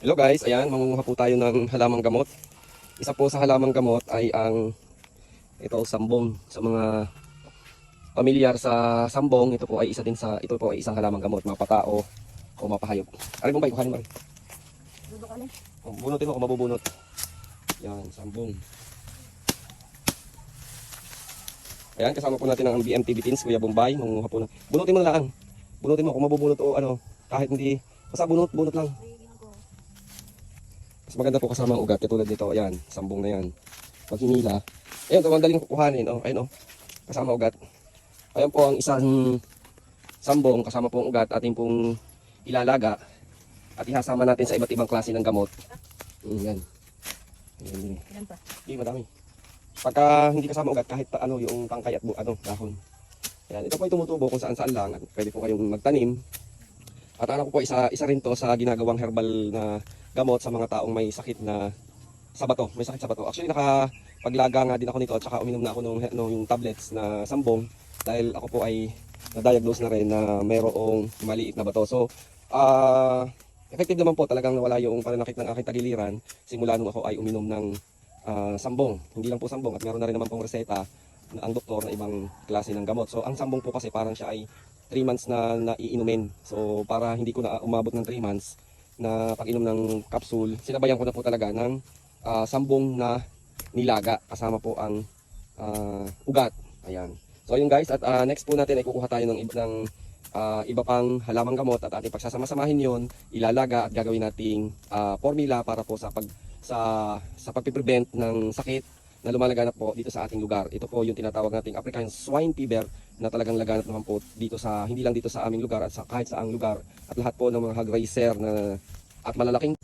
Hello guys, ayan, mangunguha po tayo ng halamang gamot. Isa po sa halamang gamot ay ang ito sambong sa mga pamilyar sa sambong. Ito po ay isa din sa ito po ay isang halamang gamot, mapatao o mapahayop. Aray mo ba, kuhanin mo. rin. Oh, bunutin mo kung mabubunot. Yan, sambong. Ayan, kasama po natin ang BMTV Teens, Kuya Bombay. Mangunguha po na. Bunutin mo na lang. Bunutin mo kung mabubunot o ano. Kahit hindi, basta bunot, bunot lang. Mas maganda po kasama ang ugat. Katulad nito, ayan, sambong na yan. Pag hinila, ayan, ito, madaling kukuhanin. Oh, ayun, oh, kasama ugat. Ayan po ang isang sambong, kasama po ang ugat, ating pong ilalaga. At ihasama natin sa iba't ibang klase ng gamot. Mm, yan. Ayan, din. Ilan pa? Hindi, madami. Pagka hindi kasama ugat, kahit ano, yung tangkay at bu- ano, dahon. Ayan, ito po ay tumutubo kung saan saan lang. Pwede po kayong magtanim. At ano ko po, isa, isa rin to sa ginagawang herbal na gamot sa mga taong may sakit na sa bato. May sakit sa bato. Actually, nakapaglaga nga din ako nito at saka uminom na ako nung, nung yung tablets na sambong dahil ako po ay na-diagnose na rin na mayroong maliit na bato. So, ah effective naman po talagang nawala yung pananakit ng aking tagiliran simula nung ako ay uminom ng ah, sambong. Hindi lang po sambong at meron na rin naman pong reseta ang doktor na ibang klase ng gamot. So, ang sambong po kasi parang siya ay 3 months na naiinumin. So, para hindi ko na umabot ng 3 months na pag-inom ng capsule, sinabayan ko na po talaga ng ah, sambong na nilaga kasama po ang ah, ugat. Ayan. So ayun guys, at ah, next po natin ay kukuha tayo ng, ng ah, iba pang halamang gamot at ating pagsasama-samahin yon, ilalaga at gagawin nating ah, formula para po sa pag sa sa pagpe-prevent ng sakit na lumalaganap po dito sa ating lugar. Ito po yung tinatawag nating African swine fever na talagang laganap naman po dito sa hindi lang dito sa aming lugar at sa kahit sa ang lugar at lahat po ng mga hog racer na at malalaking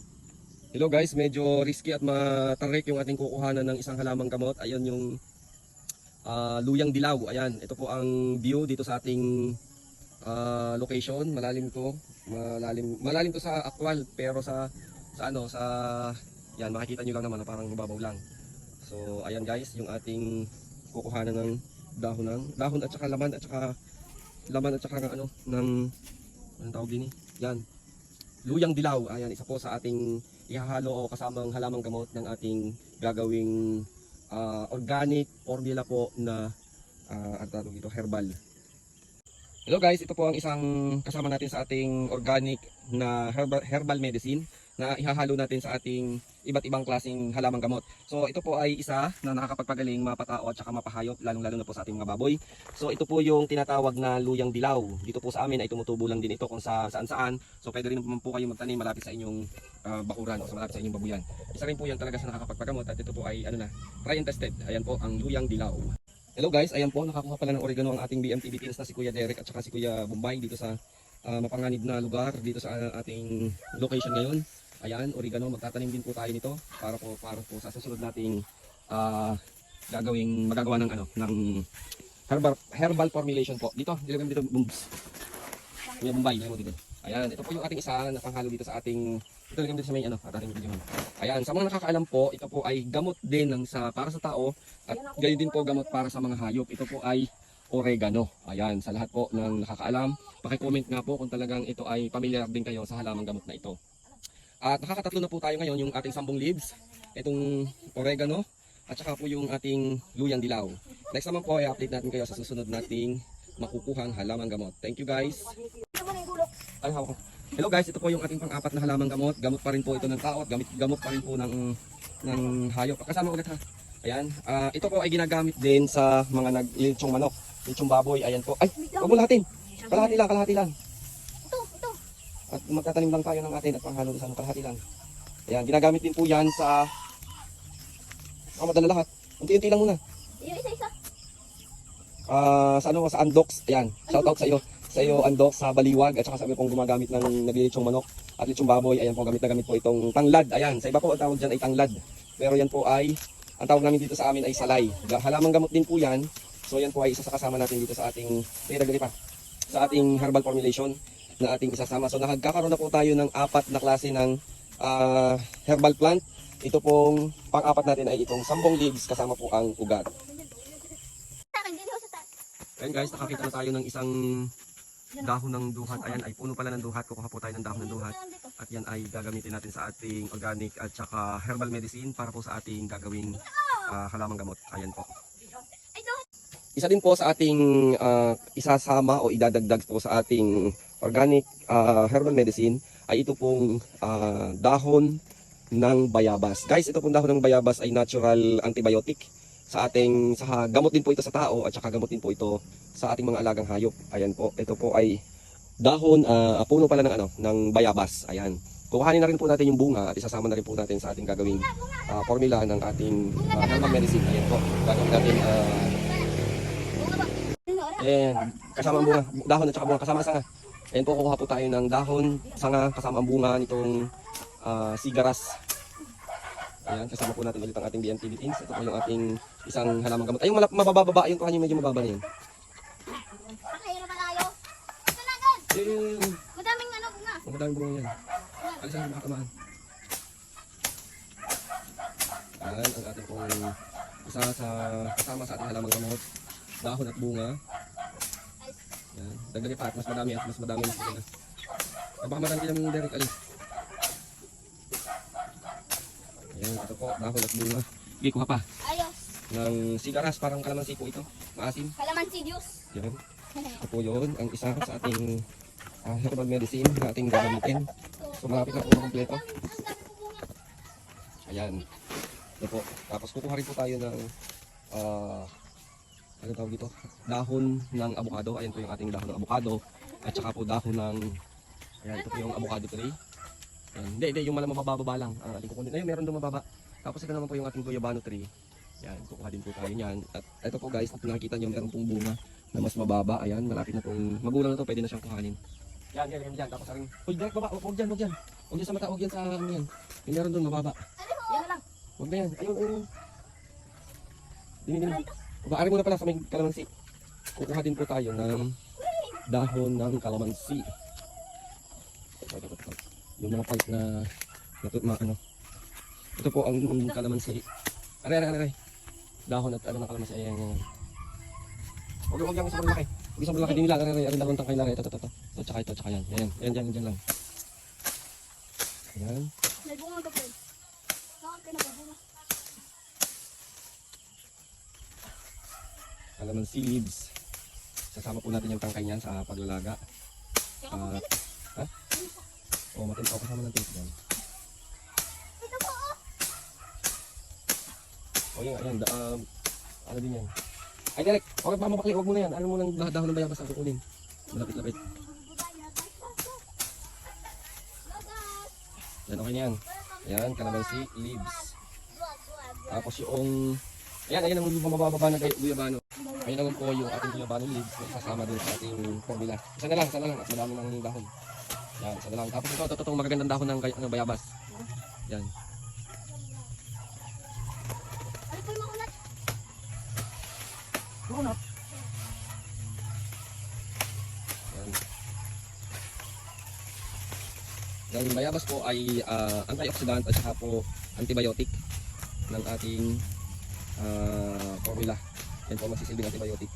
Hello guys, medyo risky at matarik yung ating kukuhanan ng isang halamang gamot. Ayan yung ah, luyang dilaw. Ayan, ito po ang view dito sa ating ah, location. Malalim to. Malalim, malalim to sa actual pero sa sa ano sa yan makikita nyo lang naman na parang babaw lang. So ayan guys, yung ating kukuhanan ng dahon ng dahon at saka laman at saka laman at saka ng ano ng anong tawag din eh? Yan. Luyang dilaw. Ayan, isa po sa ating ihahalo o kasamang halamang gamot ng ating gagawing ah, organic formula po na uh, ang tawag dito, herbal. Hello guys, ito po ang isang kasama natin sa ating organic na herbal, herbal medicine na ihahalo natin sa ating iba't ibang klaseng halamang gamot. So ito po ay isa na nakakapagpagaling mapatao at saka mapahayop lalong lalo na po sa ating mga baboy. So ito po yung tinatawag na luyang dilaw. Dito po sa amin ay tumutubo lang din ito kung sa saan saan. So pwede rin naman po kayo magtanim malapit sa inyong ah, bakuran o sa malapit sa inyong babuyan. Isa rin po yan talaga sa nakakapagpagamot at ito po ay ano na, try and tested. Ayan po ang luyang dilaw. Hello guys, ayan po nakakuha pala ng oregano ang ating BMTV teams na si Kuya Derek at saka si Kuya Bombay dito sa ah, mapanganib na lugar dito sa ah, ating location ngayon. Ayan, oregano, magtatanim din po tayo nito para po para po sa susunod nating ah, gagawing magagawa ng ano ng herbal herbal formulation po. Dito, dilagay dito booms. Kuya Bombay, mo dito. Ayan, ito po yung ating isa na panghalo dito sa ating ito lang dito sa may ano, at ating video. Ayan, sa mga nakakaalam po, ito po ay gamot din ng sa para sa tao at gayon din po gamot para sa mga hayop. Ito po ay oregano. Ayan, sa lahat po ng nakakaalam, paki-comment nga po kung talagang ito ay familiar din kayo sa halamang gamot na ito. At nakakatatlo na po tayo ngayon yung ating sambong leaves, itong oregano, at saka po yung ating luyang dilaw. Next naman po ay update natin kayo sa susunod nating makukuhang halamang gamot. Thank you guys. Ay, hawak. Hello guys, ito po yung ating pang-apat na halamang gamot. Gamot pa rin po ito ng tao at gamit, gamot pa rin po ng, ng hayop. Kasama ulit ha. Ayan. ah, ito po ay ginagamit din sa mga naglilitsong manok. Litsong baboy. Ayan po. Ay, huwag mo lahatin. Kalahati lang, kalahati lang. At magtatanim lang tayo ng atin at panghalo sa ano, kalahati lang. Ayan, ginagamit din po yan sa... Ako madala lahat. Unti-unti lang muna. Isa-isa. Ah, sa ano, sa Andox. Ayan, shout out sa iyo. Sa iyo Andox sa Baliwag at saka sa pong gumagamit ng naglilitsong manok at litsong baboy. Ayan po, gamit na gamit po itong tanglad. Ayan, sa iba po ang tawag dyan ay tanglad. Pero yan po ay, ang tawag namin dito sa amin ay salay. Halamang gamot din po yan. So yan po ay isa sa kasama natin dito sa ating, may pa, sa ating herbal formulation na ating isasama. So nakagkakaroon na po tayo ng apat na klase ng ah, herbal plant. Ito pong pang-apat natin ay itong sambong leaves kasama po ang ugat. Ayan guys, nakakita na tayo ng isang dahon ng duhat. Ayan, ay puno pala ng duhat. Kukuha po tayo ng dahon ng duhat. At yan ay gagamitin natin sa ating organic at saka herbal medicine para po sa ating gagawing ah, halamang gamot. Ayan po. Isa din po sa ating ah, isasama o idadagdag po sa ating organic ah, herbal medicine ay ito pong ah, dahon ng bayabas. Guys, ito pong dahon ng bayabas ay natural antibiotic sa ating sa gamot din po ito sa tao at saka gamot din po ito sa ating mga alagang hayop. Ayan po, ito po ay dahon ah, puno pala ng ano ng bayabas. Ayan. Kukuhanin na rin po natin yung bunga at isasama na rin po natin sa ating gagawing ah, formula ng ating ah, herbal medicine. Ayan po. Gagawin natin ora? Ayan, kasama bunga, dahon at saka bunga, kasama sanga. Ayan po, kukuha po tayo ng dahon, sanga, kasama ang bunga nitong ah, sigaras. Ayan, kasama po natin ulit ang ating BNT beatings. Ito po yung ating isang halamang gamot. Ay, yung malap, mabababa, yung kuhanin medyo mababa na yun. Nakahirap na tayo. Ito na agad. Eh, Madaming ano, bunga. ang madaming bunga yan. Alisan makatamaan. Ayan, ang ating pong isa sa kasama sa ating halamang gamot. Dahon at bunga. Yan. Dagdagay pa at mas madami at mas madami mas maganda. Ay, baka marami ng Derek Ali. Ayan, ito po, dahon at bunga. Sige, kuha pa. Ayos. Ng sigaras, parang kalamansi po ito. Maasim. Kalamansi Diyos. Yan. Ito po yun, ang isa sa ating ah, herbal medicine na ating gagamitin. So malapit na po na kompleto. Ayan. Ito po. Tapos kukuha rin po tayo ng ah, ano tawag dito? Dahon ng avocado. Ayan po yung ating dahon ng avocado. At saka po dahon ng Ayan, ito po yung avocado tree. Ayan. Hindi, hindi, yung malang mabababa lang ang ating kukunin. Ayun, meron doon mababa. Tapos ito naman po yung ating guyabano tree. Yan, kukuha din po tayo niyan. At ito po guys, nakikita nyo, meron pong bunga na mas mababa. Ayan, malapit na pong magulang na to, pwede na siyang kuhanin. Yan, yan, yan, yan. Tapos aring, huwag dyan, baba, huwag dyan, huwag dyan. Huwag dyan sa mata, huwag dyan sa ano yan. Yung meron doon, mababa. Yan na lang. Huwag na yan. Ayun, ayun. Dini, dini. Baari mo na pala sa may kalamansi. Kukuha din po tayo ng dahon ng kalamansi. Ito, ito, ito. Yung mga part na, na, na ano. Ito po ang kalamansi. Aray, aray, aray. Dahon at ano ng kalamansi. Ayan, ayan. Huwag, huwag yung sobrang laki. Huwag yung sobrang laki. Dini lang, aray, aray. Aray, dahon tangkay lang. Ito, ito, ito. Ito, tsaka ito, tsaka yan. Ayan, ayan, dyan, dyan lang. Ayan. May bunga to, friend. Bakit ka nababunga? Calamansi leaves. Sasama po natin yung tangkay niyan sa paglalaga. Mabilis. ha? O, oh, matin o, kasama ng tape yan. Ito po, oh. O, yun, ayan, da, um, ano din yan. Ay, Derek, okay pa mapakli, huwag mo na yan. Ano mo dah- dahon ng bayabas ang kukunin. Malapit-lapit. Yan, okay na yan. Ayan, calamansi leaves. Tapos yung, ayan, ayan ang mabababa na guyabano. Ayan naman po yung ating guyabano leaves na sasama din sa ating formula. Isa na lang, isa na lang, at madami ng dahon. Yan, isa na lang. Tapos ito, ito, ito, magagandang dahon ng, ng bayabas. Yan. Ano po yung makunat? Yan. Yung bayabas po ay ah, antioxidant at saka po antibiotic ng ating ah, formula. Yan po magsisilbing antibiotic.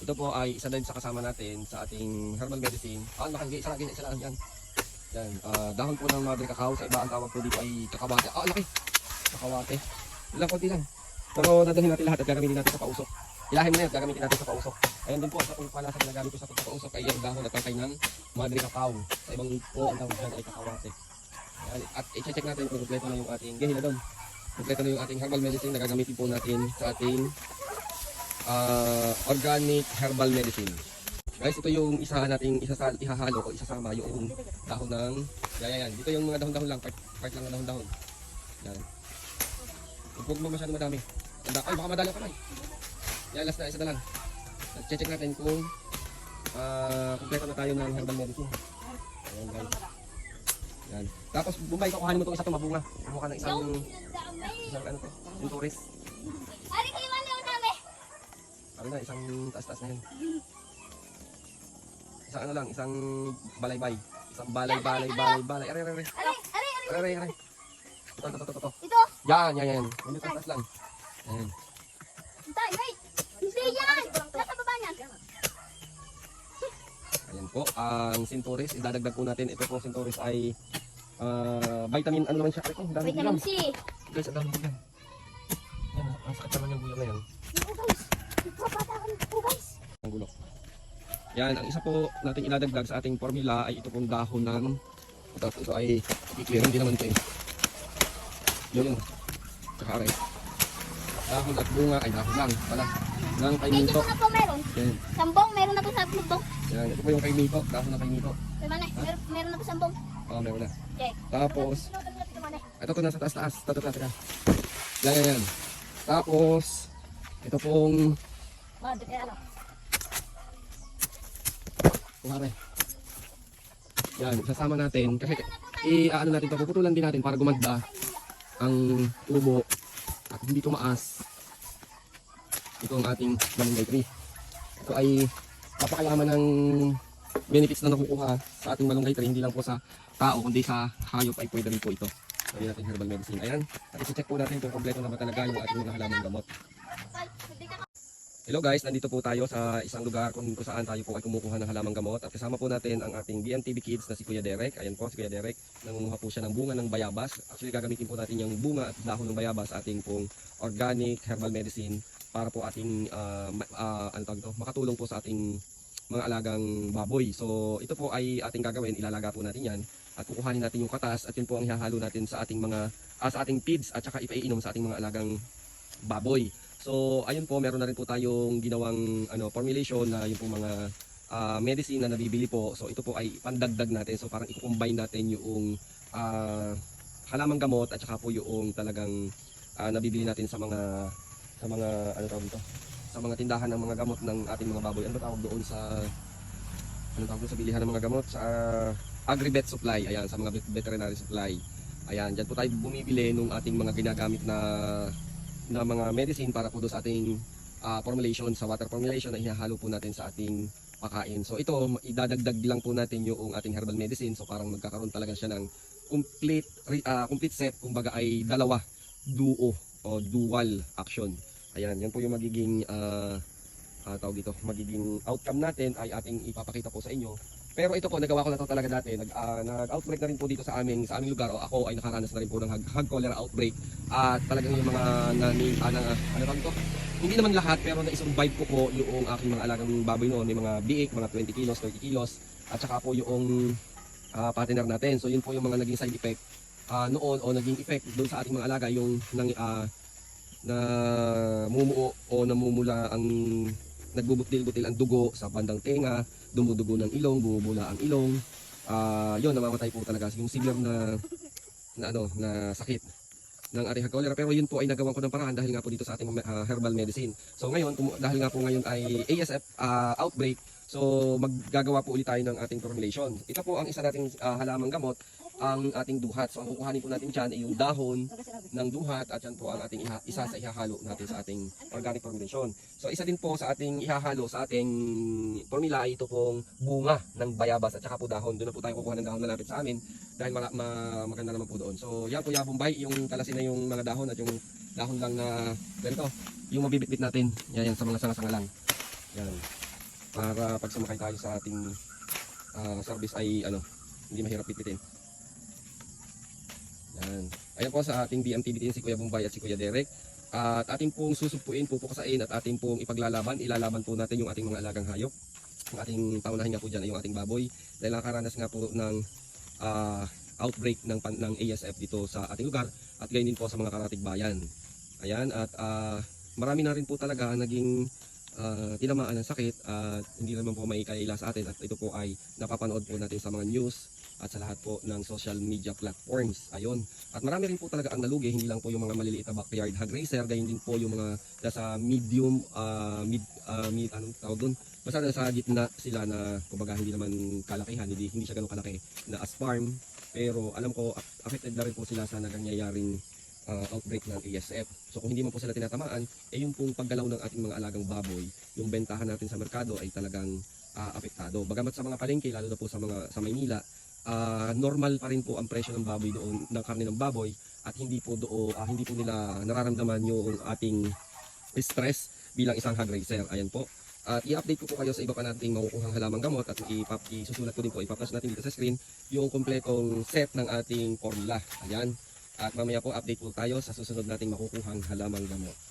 Ito po ay isa din sa kasama natin sa ating herbal medicine. Ah, nakagi, isa lagi, isa lang yan. Yan, ah, dahon po ng madre cacao. Sa iba ang tawag po dito ay kakawate. Ah, laki! Kakawate. Ilang konti lang. Pero dadalhin natin lahat at gagamitin natin sa pausok. Ilahin mo na yan, gagamitin natin sa pausok. Ayun din po, sa kung pala sa ginagamit ko sa pausok ay yung dahon at tangkay ng madre cacao. Sa ibang po, ang tawag dyan ay kakawate. At i-check natin kung kompleto na yung ating gahin na doon. Kompleto na yung ating herbal medicine na gagamitin po natin sa ating ah, organic herbal medicine. Guys, ito yung isa nating isa sa ihahalo o isasama yung dahon ng yan, yan. Dito yung mga dahon-dahon lang, part, part lang ng dahon-dahon. Yan. Huwag mo masyado madami. Tanda, ay baka madali ka na. Yan, last na isa na lang. Check natin kung ah kompleto na tayo ng herbal medicine. Ayan guys. Yan. Tapos bumay ka kuhanin mo itong isa itong mabunga. Kumuha ka ng isang, isang ano to, yung tourist. Ari kayo man yung dami. Ano na, isang taas-taas na yan. Isang ano lang, isang balay-bay. Isang balay-balay-balay-balay. Aray, aray, aray. Ari, ari, ari. Aray, aray, aray. Ito, ito, ito, ito. Ito. Yan, yan, yan. Hindi taas lang. Ayan. Tay, wait. Hindi yan. Nasa baba niyan. Ayan. po, ang Centuris, idadagdag po natin. Ito pong Centuris ay ah, vitamin, ano naman siya? Ito, ang daming Vitamin. C. Guys, ang daming bulang. Yan, ang sakit naman yung bulang na yan. Guys, nagpapatakan po guys. Ang gulo. Yan, ang isa po natin iladagdag sa ating formula ay ito pong dahon ng tapos ito ay i-clear din naman ito eh. Yun yun. Tsaka aray. Dahon at bunga ay dahon lang pala. Ng kay Medyo Mito. mga po meron. Yan. Sambong, meron na po sa bundok. Yan. Ito po yung kay Mito. Dahon ng kay Mito. Mana, meron, meron na po sambong. Oo, meron na. Okay. Tapos, ito ito to nasa taas-taas. Ito, ito, ito, ito. Yan, yan, yan. Tapos, ito pong, ano. kumare. Yan, sasama natin. Kasi, i-ano natin to, puputulan din natin para gumanda ang tubo at hindi tumaas. Ito ang ating malunggay tree. Ito ay papakalaman ng benefits na nakukuha sa ating malunggay tree, hindi lang po sa tao, kundi sa hayop ay pwede rin po ito. Sabi natin herbal medicine. Ayan, at isi-check po natin kung kompleto na ba talaga yung ating mga halaman gamot. Hello guys, nandito po tayo sa isang lugar kung, saan tayo po ay kumukuha ng halamang gamot at kasama po natin ang ating BMTV Kids na si Kuya Derek. Ayan po si Kuya Derek, nangunguha po siya ng bunga ng bayabas. Actually gagamitin po natin yung bunga at dahon ng bayabas sa ating pong organic herbal medicine para po ating ma- ah, ano ito, makatulong po sa ating mga alagang baboy. So ito po ay ating gagawin, ilalaga po natin yan at kukuhanin natin yung katas at yun po ang ihahalo natin sa ating mga ah, sa ating feeds at saka ipaiinom sa ating mga alagang baboy. So, ayun po, meron na rin po tayong ginawang ano, formulation na yung po mga ah, medicine na nabibili po. So, ito po ay pandagdag natin. So, parang i-combine natin yung ah, halamang gamot at saka po yung talagang ah, nabibili natin sa mga sa mga ano tawag dito? Sa mga tindahan ng mga gamot ng ating mga baboy. Ano ba tawag doon sa ano tawag doon sa bilihan ng mga gamot sa ah, agri-vet supply. Ayan, sa mga vet- veterinary supply. Ayan, dyan po tayo bumibili nung ating mga ginagamit na na mga medicine para po doon sa ating ah, formulation sa water formulation na ihahalo po natin sa ating pakain. So ito idadagdag lang po natin yung ating herbal medicine so parang magkakaroon talaga siya ng complete ah, complete set kumbaga ay dalawa duo o dual action. Ayan, yan po yung magiging ah, ah, tawag dito, magiging outcome natin ay ating ipapakita po sa inyo. Pero ito po, nagawa ko na to talaga dati. Nag, ah, nag-outbreak na rin po dito sa aming, sa aming lugar. O ako ay nakaranas na rin po ng hag, hag cholera outbreak. At talagang yung mga nani, ah, na, ano tawag ito? Hindi naman lahat, pero na-survive ko po yung aking mga alagang baboy noon. May mga biik, mga 20 kilos, 30 kilos. At saka po yung ah, partner natin. So yun po yung mga naging side effect ah, noon o naging effect doon sa ating mga alaga yung nang ah, na mumuo o namumula ang nagbubutil-butil ang dugo sa bandang tenga, dumudugo ng ilong, bumubula ang ilong. Ah, 'yon namamatay po talaga yung severe na na ano na sakit ng ating hag cholera pero yun po ay nagawan ko ng paraan dahil nga po dito sa ating ah, herbal medicine. So ngayon dahil nga po ngayon ay ASF ah, outbreak So maggagawa po ulit tayo ng ating formulation. Ito po ang isa nating ah, halamang gamot, ang ating duhat. So ang kukuhanin po natin dyan ay yung dahon ng duhat at yan po ang ating iha, isa sa ihahalo natin sa ating organic formulation. So isa din po sa ating ihahalo sa ating formula ay ito pong bunga ng bayabas at saka po dahon. Doon na po tayo kukuha ng dahon malapit sa amin dahil mala, ma, maganda naman po doon. So yan po yung bay, yung kalasin na yung mga dahon at yung dahon lang na ganito, yung mabibitbit natin. Yan, yan sa mga sanga-sanga lang. Yan. Para pag sumakay tayo sa ating ah, service ay ano, hindi mahirap pitbitin. Yan. Ayan po sa ating BMTV din si Kuya Bombay at si Kuya Derek. At ating pong susugpuin, pupukasain at ating pong ipaglalaban. Ilalaban po natin yung ating mga alagang hayop. Ang ating paunahin nga po dyan ay yung ating baboy. Dahil nakaranas nga po ng ah, outbreak ng, ng ASF dito sa ating lugar at gayon din po sa mga karatig bayan. Ayan, at ah, marami na rin po talaga naging ah, tinamaan ng sakit at hindi naman po may kaila sa atin at ito po ay napapanood po natin sa mga news at sa lahat po ng social media platforms. Ayun. At marami rin po talaga ang nalugi, hindi lang po yung mga maliliit na backyard hog racer, gayon din po yung mga nasa medium, ah, mid, ah, mid, anong tawag doon? Basta nasa gitna sila na, kumbaga hindi naman kalakihan, hindi, hindi siya ganun kalaki na as farm. Pero alam ko, affected na rin po sila sa nangyayaring uh, outbreak ng ASF. So kung hindi man po sila tinatamaan, eh yung pong paggalaw ng ating mga alagang baboy, yung bentahan natin sa merkado ay talagang uh, apektado. Bagamat sa mga palengke, lalo na po sa mga sa Maynila, uh, normal pa rin po ang presyo ng baboy doon, ng karne ng baboy at hindi po doon, uh, hindi po nila nararamdaman yung ating stress bilang isang hog racer. Ayan po. At i-update ko po kayo sa iba pa nating makukuhang halamang gamot at ipap isusulat ko din po, ipapas natin dito sa screen yung kompletong set ng ating formula. Ayan. At mamaya po update po tayo sa susunod nating makukuhang halamang gamot.